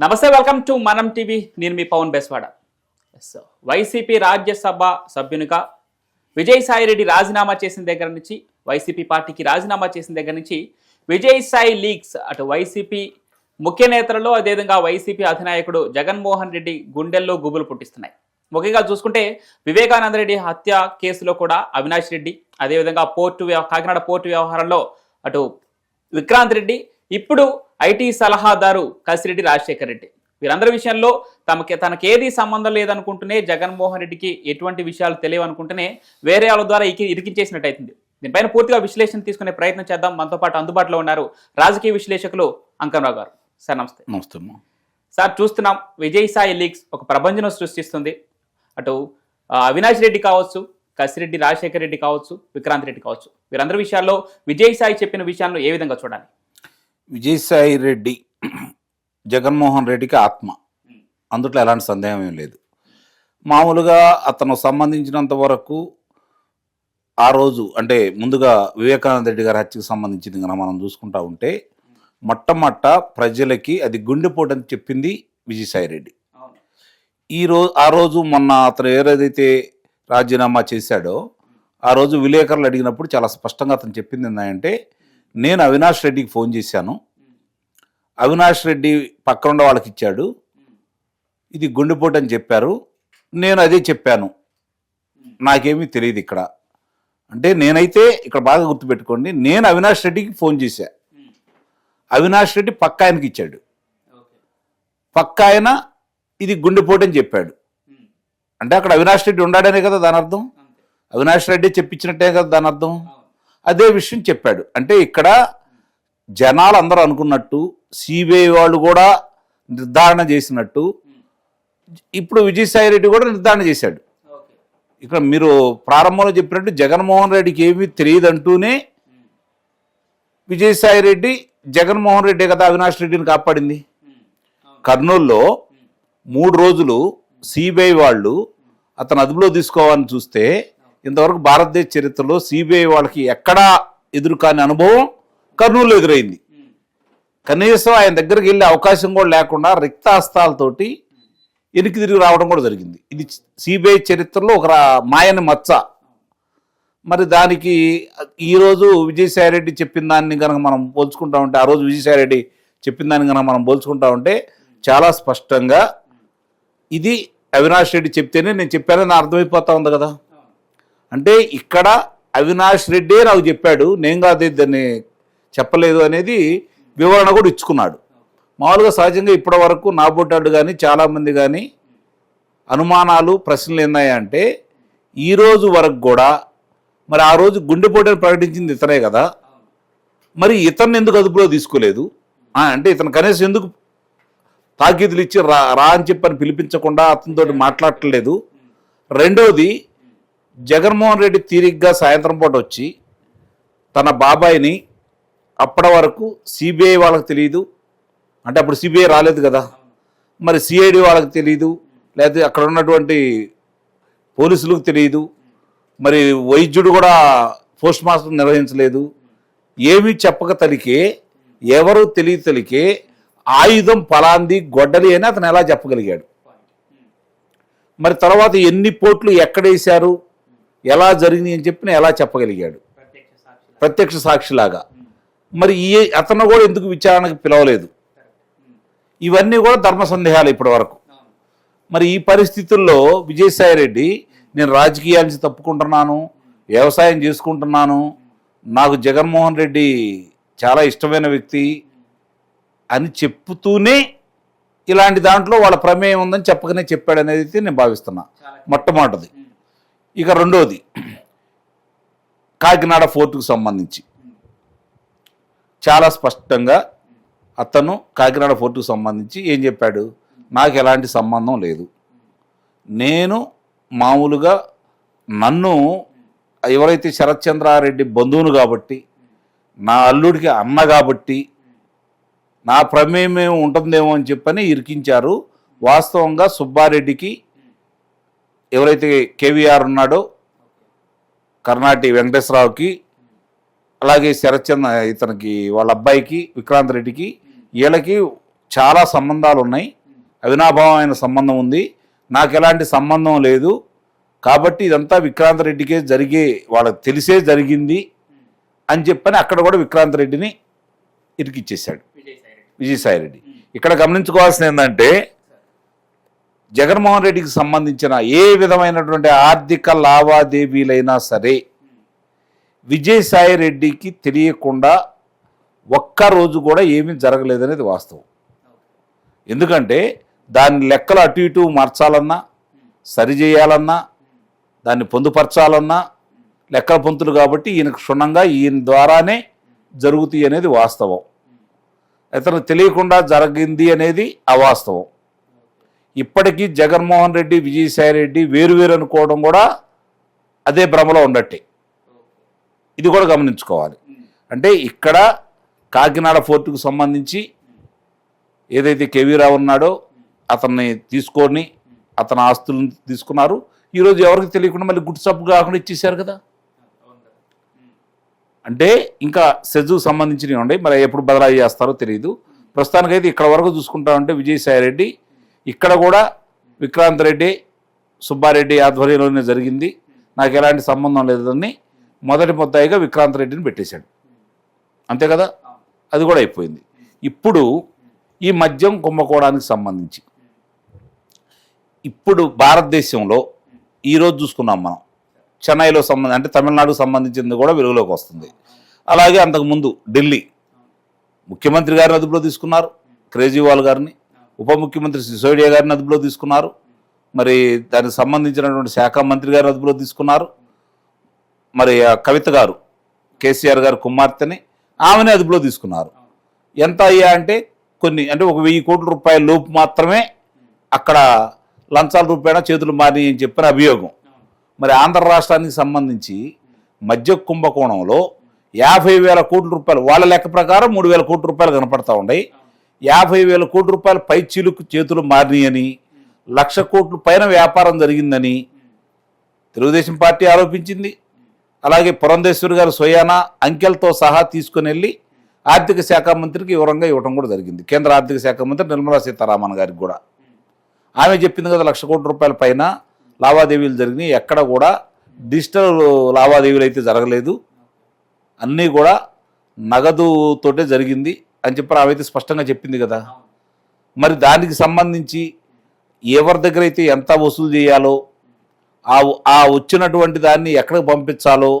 నమస్తే welcome to మనం TV నేను మీ పవన్ బెస్వాడ. వైసీపీ రాజ్యసభ సభ్యునిగా విజయసాయిరెడ్డి రాజీనామా చేసిన దగ్గర నుంచి వైసీపీ పార్టీకి రాజీనామా చేసిన దగ్గర నుంచి విజయసాయి లీగ్స్ అటు వైసీపీ ముఖ్య నేతలలో అదేవిధంగా వైసీపీ అధినాయకుడు జగన్మోహన్ రెడ్డి గుండెల్లో గుబులు పుట్టిస్తున్నాయి. ముఖ్యంగా చూసుకుంటే వివేకానంద రెడ్డి హత్య కేసులో కూడా అవినాష్ రెడ్డి అదేవిధంగా పోర్టు వ్యవ- కాకినాడ పోర్టు వ్యవహారంలో అటు విక్రాంత్ రెడ్డి ఇప్పుడు ఐటీ సలహాదారు కసిరెడ్డి రాజశేఖర్ రెడ్డి. వీరందరి విషయంలో తమకి తనకేది సంబంధం లేదనుకుంటూనే జగన్మోహన్ రెడ్డికి ఎటువంటి విషయాలు తెలియవు అనుకుంటూనే వేరే వాళ్ళ ద్వారా ఇకి ఇరికించేసినట్టు అవుతుంది దీనిపైన పూర్తిగా విశ్లేషణ తీసుకునే ప్రయత్నం చేద్దాం. మనతో పాటు అందుబాటులో ఉన్నారు రాజకీయ విశ్లేషకులు అంకంరావు గారు. సార్ నమస్తే. నమస్తే సార్ చూస్తున్నాం విజయసాయి లీగ్స్ ఒక ప్రభంజనం సృష్టిస్తుంది. అటు అవినాష్ రెడ్డి కావచ్చు కసిరెడ్డి రాజశేఖర్ రెడ్డి కావచ్చు విక్రాంత్ రెడ్డి కావచ్చు. వీరందరి విషయాల్లో విజయసాయి చెప్పిన విషయాలను ఏ విధంగా చూడాలి? విజయసాయి రెడ్డి జగన్మోహన్ రెడ్డికి ఆత్మ. అందుట్లో ఎలాంటి సందేహం ఏం లేదు. మామూలుగా అతను సంబంధించినంత వరకు ఆ రోజు అంటే ముందుగా వివేకానంద రెడ్డి గారి హత్యకు సంబంధించింది కనుక మనం చూసుకుంటా ఉంటే మొట్టమొట్ట ప్రజలకి అది గుండెపోటు అని చెప్పింది విజయసాయి రెడ్డి. ఈ రోజు ఆ రోజు మొన్న అతను ఏదైతే రాజీనామా చేశాడో ఆ రోజు విలేకరులు అడిగినప్పుడు చాలా స్పష్టంగా అతను చెప్పింది ఏంటంటే నేను అవినాష్ రెడ్డికి ఫోన్ చేశాను. అవినాష్ రెడ్డి పక్కన ఉన్న వాళ్ళకి ఇచ్చాడు. ఇది గుండెపోటు అని చెప్పారు. నేను అదే చెప్పాను. నాకేమీ తెలియదు ఇక్కడ. అంటే నేనైతే ఇక్కడ బాగా గుర్తుపెట్టుకోండి నేను అవినాష్ రెడ్డికి ఫోన్ చేశా. అవినాష్ రెడ్డి పక్క ఆయనకి ఇచ్చాడు. పక్క ఆయన ఇది గుండెపోటు అని చెప్పాడు. అంటే అక్కడ అవినాష్ రెడ్డి ఉండాడనే కదా దాని అర్థం? అవినాష్ రెడ్డి చెప్పించినట్టే కదా దాని అర్థం? అదే విషయం చెప్పాడు. అంటే ఇక్కడ జనాలు అందరూ అనుకున్నట్టు సిబిఐ వాళ్ళు కూడా నిర్ధారణ చేసినట్టు ఇప్పుడు విజయసాయి రెడ్డి కూడా నిర్ధారణ చేశాడు. ఇక్కడ మీరు ప్రారంభంలో చెప్పినట్టు జగన్మోహన్ రెడ్డికి ఏమీ తెలియదంటూనే విజయసాయి రెడ్డి జగన్మోహన్ రెడ్డి కదా అవినాష్ రెడ్డిని కాపాడింది. కర్నూలులో మూడు రోజులు సిబిఐ వాళ్ళు అతను అదుపులో తీసుకోవాలని చూస్తే ఇంతవరకు భారతదేశ చరిత్రలో సిబిఐ వాళ్ళకి ఎక్కడా ఎదురు కాని అనుభవం కర్నూలు ఎదురైంది. కనీసం ఆయన దగ్గరికి వెళ్ళే అవకాశం కూడా లేకుండా రిక్తాస్తాలతోటి వెనక్కి తిరిగి రావడం కూడా జరిగింది. ఇది సిబిఐ చరిత్రలో ఒక మాయని మచ్చ. మరి దానికి ఈరోజు విజయసాయిరెడ్డి చెప్పిన దాన్ని కనుక మనం పోల్చుకుంటా ఉంటే ఆ రోజు విజయసాయిరెడ్డి చెప్పిన దాన్ని కనుక మనం పోల్చుకుంటా ఉంటే చాలా స్పష్టంగా ఇది అవినాష్ రెడ్డి చెప్తేనే నేను చెప్పానని అర్థమైపోతా ఉంది కదా. అంటే ఇక్కడ అవినాష్ రెడ్డే నాకు చెప్పాడు నేను కాదు దాన్ని చెప్పలేదు అనేది వివరణ కూడా ఇచ్చుకున్నాడు. మామూలుగా సహజంగా ఇప్పటి వరకు నాబోటాడు కానీ చాలామంది కానీ అనుమానాలు ప్రశ్నలు ఏందాయంటే ఈరోజు వరకు కూడా మరి ఆ రోజు గుండెపోటుని ప్రకటించింది ఇతనే కదా. మరి ఇతన్ని ఎందుకు అదుపులో తీసుకోలేదు? అంటే ఇతను కనీసం ఎందుకు తాకీదులు ఇచ్చి రా రా అని చెప్పని పిలిపించకుండా అతనితో మాట్లాడట్లేదు? రెండోది జగన్మోహన్ రెడ్డి తీరిగ్గా సాయంత్రం పూట వచ్చి తన బాబాయిని అప్పటి వరకు సిబిఐ వాళ్ళకి తెలియదు అంటే అప్పుడు సిబిఐ రాలేదు కదా. మరి సిఐడి వాళ్ళకి తెలియదు లేకపోతే అక్కడ ఉన్నటువంటి పోలీసులకు తెలియదు మరి వైద్యుడు కూడా పోస్ట్ మాస్టర్ నిర్వహించలేదు. ఏమీ చెప్పక తలికే ఎవరు తెలియ తలికే ఆయుధం పలాంది గొడ్డలి అని అతను ఎలా చెప్పగలిగాడు? మరి తర్వాత ఎన్ని పోట్లు ఎక్కడేశారు ఎలా జరిగింది అని చెప్పి ఎలా చెప్పగలిగాడు. ప్రత్యక్ష సాక్షిలాగా. మరి ఈ అతను కూడా ఎందుకు విచారణకు పిలవలేదు? ఇవన్నీ కూడా ధర్మ సందేహాలు ఇప్పటి వరకు. మరి ఈ పరిస్థితుల్లో విజయసాయి రెడ్డి నేను రాజకీయాల నుంచి తప్పుకుంటున్నాను వ్యవసాయం చేసుకుంటున్నాను నాకు జగన్మోహన్ రెడ్డి చాలా ఇష్టమైన వ్యక్తి అని చెప్తూనే ఇలాంటి దాంట్లో వాళ్ళ ప్రమేయం ఉందని చెప్పకనే చెప్పాడు అనేది అయితే నేను భావిస్తున్నా. మొట్టమొదటిది. ఇక రెండోది కాకినాడ ఫోర్టుకు సంబంధించి. చాలా స్పష్టంగా అతను కాకినాడ ఫోర్టుకు సంబంధించి ఏం చెప్పాడు? నాకు ఎలాంటి సంబంధం లేదు. నేను మామూలుగా నన్ను ఎవరైతే శరత్చంద్రారెడ్డి బంధువును కాబట్టి నా అల్లుడికి అన్న కాబట్టి నా ప్రమేయం ఉంటుందేమో అని చెప్పని ఇరికించారు. వాస్తవంగా సుబ్బారెడ్డికి ఎవరైతే కేవీఆర్ ఉన్నాడో కర్ణాటి వెంకటేశ్వరరావుకి అలాగే శరత్చంద్ర ఇతనికి వాళ్ళ అబ్బాయికి విక్రాంత్ రెడ్డికి వీళ్ళకి చాలా సంబంధాలు ఉన్నాయి. అవినాభావమైన సంబంధం ఉంది. నాకు ఎలాంటి సంబంధం లేదు. కాబట్టి ఇదంతా విక్రాంత్ రెడ్డికే జరిగే వాళ్ళకి తెలిసే జరిగింది అని చెప్పని అక్కడ కూడా విక్రాంత్ రెడ్డిని ఇరికిచ్చేశాడు. విజయసాయి రెడ్డి. ఇక్కడ గమనించుకోవాల్సింది ఏంటంటే జగన్మోహన్ రెడ్డికి సంబంధించిన ఏ విధమైనటువంటి ఆర్థిక లావాదేవీలైనా సరే విజయసాయి రెడ్డికి తెలియకుండా ఒక్క రోజు కూడా ఏమీ జరగలేదనేది వాస్తవం. ఎందుకంటే దాని లెక్కలు అటు ఇటు మార్చాలన్నా సరిచేయాలన్నా దాన్ని పొందుపరచాలన్నా లెక్కల పొంతులు కాబట్టి ఈయనకు క్షుణ్ణంగా ఈయన ద్వారానే జరుగుతాయి అనేది వాస్తవం. ఇతను తెలియకుండా జరిగింది అనేది అవాస్తవం. ఇప్పటికీ జగన్మోహన్ రెడ్డి విజయసాయి రెడ్డి వేరు వేరు అనుకోవడం కూడా అదే భ్రమలో ఉండట్టే ఇది కూడా గమనించుకోవాలి. అంటే ఇక్కడ కాకినాడ ఫోర్టుకు సంబంధించి ఏదైతే కేవీరావు ఉన్నాడో అతన్ని తీసుకొని అతని ఆస్తులను తీసుకున్నారు. ఈరోజు ఎవరికి తెలియకుండా మళ్ళీ గుడ్ సబ్ కాకుండా ఇచ్చేసారు కదా. అంటే ఇంకా సెజుకు సంబంధించినవి ఉన్నాయి మరి ఎప్పుడు బదలాయి చేస్తారో తెలియదు ప్రస్తుతానికైతే ఇక్కడ వరకు చూసుకుంటామంటే విజయసాయి రెడ్డి ఇక్కడ కూడా విక్రాంత్ రెడ్డి సుబ్బారెడ్డి ఆధ్వర్యంలోనే జరిగింది. నాకు ఎలాంటి సంబంధం లేదని మొదటి ముద్దాయిగా విక్రాంత్ రెడ్డిని పెట్టేశాడు. అంతే కదా? అది కూడా అయిపోయింది. ఇప్పుడు ఈ మద్యం కుంభకోణానికి సంబంధించి ఇప్పుడు భారతదేశంలో ఈరోజు చూసుకున్నాం మనం. చెన్నైలో సంబంధం అంటే తమిళనాడుకు సంబంధించింది కూడా వెలుగులోకి వస్తుంది. అలాగే అంతకుముందు ఢిల్లీ ముఖ్యమంత్రి గారిని అదుపులో తీసుకున్నారు కేజ్రీవాల్ గారిని. ఉప ముఖ్యమంత్రి సిసోడియా గారిని అదుపులో తీసుకున్నారు. మరి దానికి సంబంధించినటువంటి శాఖ మంత్రి గారిని అదుపులో తీసుకున్నారు. మరి కవిత గారు కేసీఆర్ గారు కుమార్తెని ఆమెని అదుపులో తీసుకున్నారు. ఎంత అయ్యా అంటే కొన్ని అంటే ఒక వెయ్యి కోట్ల రూపాయల లోపు మాత్రమే అక్కడ లంచాల రూపాయన చేతులు మారి అని చెప్పిన అభియోగం. మరి ఆంధ్ర రాష్ట్రానికి సంబంధించి మధ్య కుంభకోణంలో యాభై వేల కోట్ల రూపాయలు వాళ్ళ లెక్క ప్రకారం మూడు వేల కోట్ల రూపాయలు కనపడతా ఉన్నాయి. యాభై వేల కోట్ల రూపాయలు పై చిలుకు చేతులు మారినాయని లక్ష కోట్ల పైన వ్యాపారం జరిగిందని తెలుగుదేశం పార్టీ ఆరోపించింది. అలాగే పురంధేశ్వరి గారు స్వయాన అంకెలతో సహా తీసుకుని వెళ్ళి ఆర్థిక శాఖ మంత్రికి వివరంగా ఇవ్వడం కూడా జరిగింది. కేంద్ర ఆర్థిక శాఖ మంత్రి నిర్మలా సీతారామన్ గారికి కూడా. ఆమె చెప్పింది కదా లక్ష కోట్ల రూపాయల పైన లావాదేవీలు జరిగినాయి. ఎక్కడ కూడా డిజిటల్ లావాదేవీలు అయితే జరగలేదు. అన్నీ కూడా నగదుతోటే జరిగింది. అని చెప్పి ఆమె అయితే స్పష్టంగా చెప్పింది కదా. మరి దానికి సంబంధించి ఎవరి దగ్గర అయితే ఎంత వసూలు చేయాలో ఆ ఆ వచ్చినటువంటి దాన్ని ఎక్కడికి పంపించాలో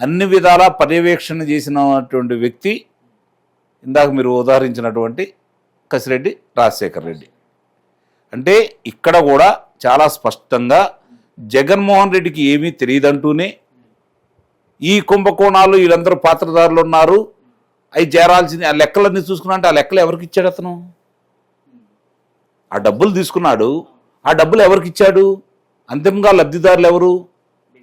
అన్ని విధాలా పర్యవేక్షణ చేసినటువంటి వ్యక్తి ఇందాక మీరు ఉదాహరించినటువంటి కసిరెడ్డి రాజశేఖర్ రెడ్డి. అంటే ఇక్కడ కూడా చాలా స్పష్టంగా జగన్మోహన్ రెడ్డికి ఏమీ తెలియదంటూనే ఈ కుంభకోణాలు వీళ్ళందరూ పాత్రదారులు ఉన్నారు అవి చేరాల్సింది ఆ లెక్కలన్నీ చూసుకున్నా అంటే ఆ లెక్కలు ఎవరికి ఇచ్చాడు అతను? ఆ డబ్బులు తీసుకున్నాడు. ఆ డబ్బులు ఎవరికి ఇచ్చాడు? అంతిమంగా లబ్ధిదారులు ఎవరు?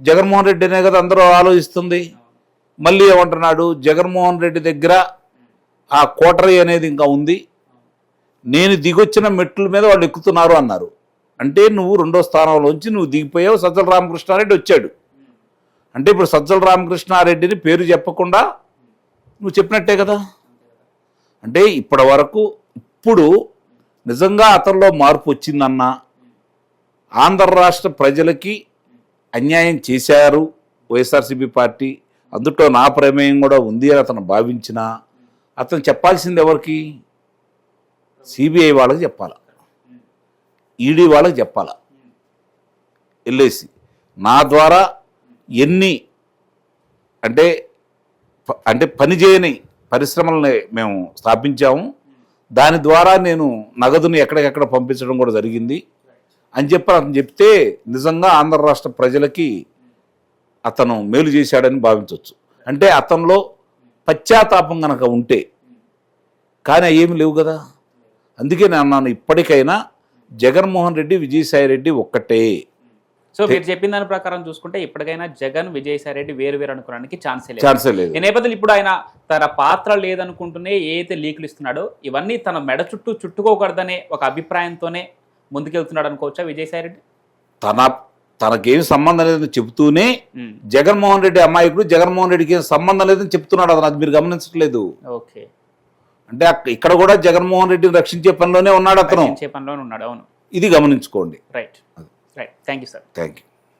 జగన్మోహన్ రెడ్డి అనే కదా అందరూ ఆలోచిస్తుంది. మళ్ళీ ఏమంటున్నాడు? జగన్మోహన్ రెడ్డి దగ్గర ఆ కోటరీ అనేది ఇంకా ఉంది. నేను దిగొచ్చిన మెట్ల మీద వాళ్ళు ఎక్కుతున్నారు అన్నారు. అంటే నువ్వు రెండో స్థానంలోంచి నువ్వు దిగిపోయావు సజ్జల రామకృష్ణారెడ్డి వచ్చాడు. అంటే ఇప్పుడు సజ్జల రామకృష్ణారెడ్డిని పేరు చెప్పకుండా నువ్వు చెప్పినట్టే కదా? అంటే ఇప్పటి వరకు ఇప్పుడు నిజంగా అతనిలో మార్పు వచ్చిందన్నా ఆంధ్ర రాష్ట్ర ప్రజలకి అన్యాయం చేశారు వైఎస్ఆర్సీపీ పార్టీ. అందుట్లో నా ప్రమేయం కూడా ఉంది అని అతను భావించిన. అతను చెప్పాల్సింది ఎవరికి? సిబిఐ వాళ్ళకి చెప్పాల? ఈడీ వాళ్ళకి చెప్పాల? వెళ్ళేసి నా ద్వారా ఎన్ని అంటే అంటే పని చేయని పరిశ్రమల్ని మేము స్థాపించాము. దాని ద్వారా నేను నగదుని ఎక్కడికెక్కడ పంపించడం కూడా జరిగింది. అని చెప్పి అతను చెప్తే నిజంగా ఆంధ్ర రాష్ట్ర ప్రజలకి అతను మేలు చేశాడని భావించవచ్చు అంటే అతనిలో పశ్చాత్తాపం కనుక ఉంటే. కానీ ఏమి లేవు కదా. అందుకే నేను అన్నాను ఇప్పటికైనా జగన్మోహన్ రెడ్డి విజయసాయి రెడ్డి ఒక్కటే. సో మీరు చెప్పిన దాని ప్రకారం చూసుకుంటే ఇప్పటికైనా జగన్ విజయసాయి రెడ్డి వేరు వేరు అనుకోవడానికి ఛాన్సే లేదు. ఈ నేపథ్యంలో ఇప్పుడు ఆయన తన పాత్ర లేదనుకుంటూనే ఏదైతే లీకులు ఇస్తున్నాడో ఇవన్నీ తన మెడ చుట్టూ చుట్టుకోకూడదనే ఒక అభిప్రాయంతోనే ముందుకెళ్తున్నాడు అనుకోవచ్చా విజయసాయి రెడ్డి తన తనకేం సంబంధం లేదని చెబుతూనే జగన్మోహన్ రెడ్డి అమాయకుడు జగన్మోహన్ రెడ్డికి ఏం సంబంధం లేదని చెప్తున్నాడు అతను. అది మీరు గమనించట్లేదు. ఓకే. అంటే ఇక్కడ కూడా జగన్మోహన్ రెడ్డిని రక్షించే పనిలోనే ఉన్నాడు అతను. రక్షించే పనిలోనే ఉన్నాడు అవును. ఇది గమనించుకోండి. Right. Right. Thank you, sir. Thank you.